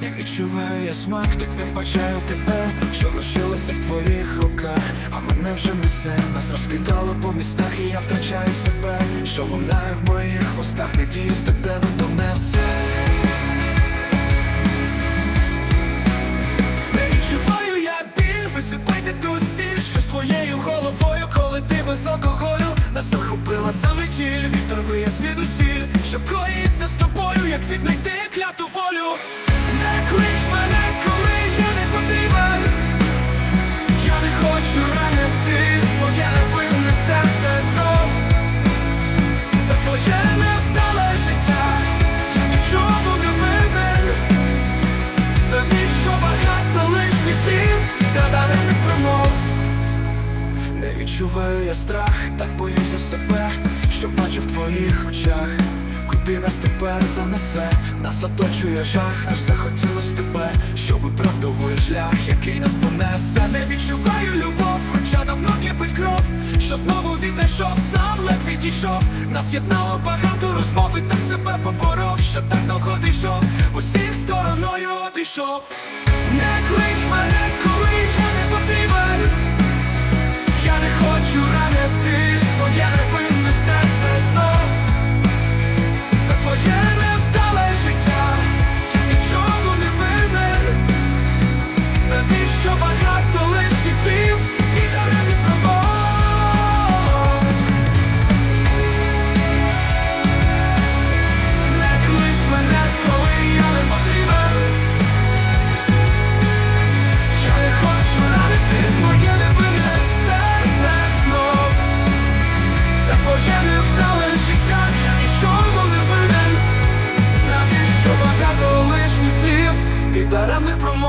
Не відчуваю я смак, так не вбачаю тебе, що лишилося в твоїх руках, а мене вже несе, нас розкидало по містах, і я втрачаю себе, що лунає в моїх хвостах, надіюсь до тебе донесе. Не відчуваю я біль, висипайте ту сіль, що з твоєю головою, коли ти без алкоголю нас захопила саме тіль, вітер виє звідусіль, що коїться з тобою, як віднайти кляту волю. Відчуваю я страх, так боюсь за себе, що бачу в твоїх очах. Куди нас тепер занесе, нас оточує жах, аж захотілось тебе, що виправдовує шлях, який нас понесе. Не відчуваю любов, хоча давно кипить кров, що знову віднайшов, сам ледь відійшов Нас єднало багато розмови, так себе поборов, що так довго дійшов, усіх стороною одійшов що багато лишніх слів і даремних пробов Не клич мене, коли я не потрібен. Я не хочу радити своє невинне серце знов. За твоє невдале життя я нічого не винен. Навіщо багато лишніх слів і даремних промов?